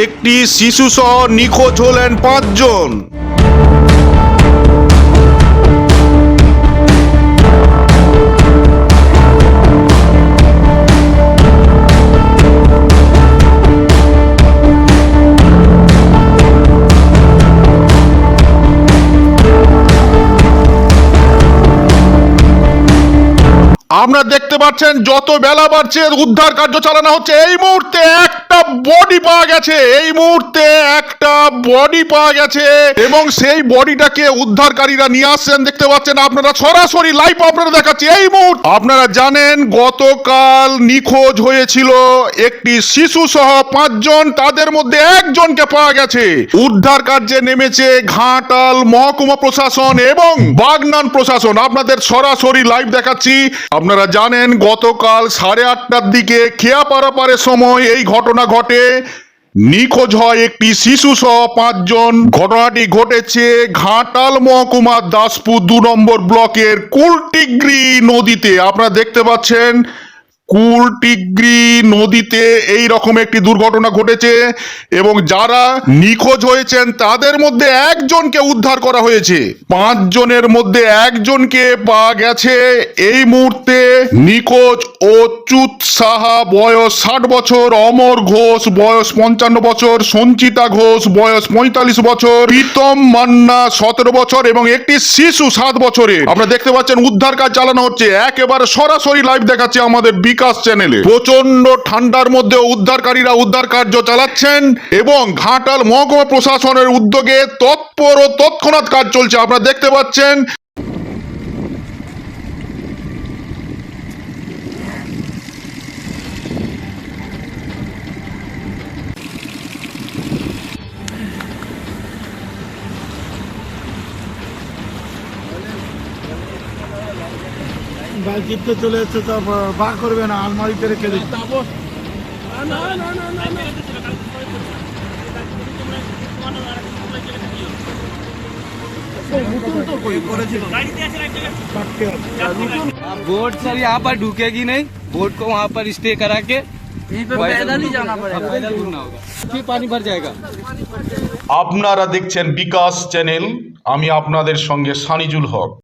একটি শিশুসহ নিখোঁজ হলেন পাঁচজন। আপনারা দেখতে পাচ্ছেন, যত বেলা বাড়ছে উদ্ধার কার্য চালানো হচ্ছে। এই মুহূর্তে একটা বডি পাওয়া গেছে। এই মুহূর্তে একটা বডি পাওয়া গেছে এবং সেই বডিটাকে উদ্ধারকারীরা নিয়ে আসছেন, দেখতে পাচ্ছেন আপনারা সরাসরি লাইভ আপনারা দেখাচ্ছি। এই মুহূর্তে আপনারা জানেন, গতকাল নিখোঁজ হয়েছিল একটি শিশু সহ পাঁচজন, তাদের মধ্যে একজনকে পাওয়া গেছে। উদ্ধার কার্যে নেমেছে ঘাটাল মহকুমা প্রশাসন এবং বাগনান প্রশাসন। আপনাদের সরাসরি লাইভ দেখাচ্ছি। আপনারা জানেন, গতকাল সাড়ে আটটার দিকে খেয়া পারাপারের সময় এই ঘটনা ঘটে। নিখোঁজ হয় একটি শিশু সহ পাঁচজন। ঘটনাটি ঘটেছে ঘাটাল মহকুমার দাসপুর দু নম্বর ব্লকের কুলটিগ্রি নদীতে। আপনারা দেখতে পাচ্ছেন কুলটিগ্রি নদীতে এই রকম একটি দুর্ঘটনা ঘটেছে এবং যারা নিখোঁজ হয়েছেন তাদের মধ্যে একজনকে উদ্ধার করা হয়েছে। পাঁচজনের মধ্যে একজনকে পাওয়া গেছে। এই মুহূর্তে নিখোঁজ অচ্যুত সাহা বয়স ষাট বছর, অমর ঘোষ বয়স পঞ্চান্ন বছর, সঞ্চিতা ঘোষ বয়স পঁয়তাল্লিশ বছর, প্রীতম মান্না সতেরো বছর এবং একটি শিশু সাত বছরে আপনারা দেখতে পাচ্ছেন, উদ্ধার কাজ চালানো হচ্ছে। একেবারে সরাসরি লাইভ দেখাচ্ছে আমাদের বিকাশ চ্যানেলে প্রচণ্ড ঠান্ডার মধ্যে উদ্ধারকারীরা উদ্ধার কার্য চালাচ্ছেন এবং ঘাটাল মহকুমা প্রশাসনের উদ্যোগে তৎপর ও তৎক্ষণাৎ কাজ চলছে। আপনারা দেখতে পাচ্ছেন বাইক তো চলে এসছে তো বা করবে না আলমারিতে রেখে দিই अब बोट सर यहाँ पर ढुकेगी नहीं बोट को वहाँ पर स्टे करा के पैदल ही जाना पड़ेगा पैदल घूमना होगा फिर पानी भर जाएगा আপনারা দেখছেন বিকাশ চ্যানেল আমি আপনাদের সঙ্গে সানিজুল হক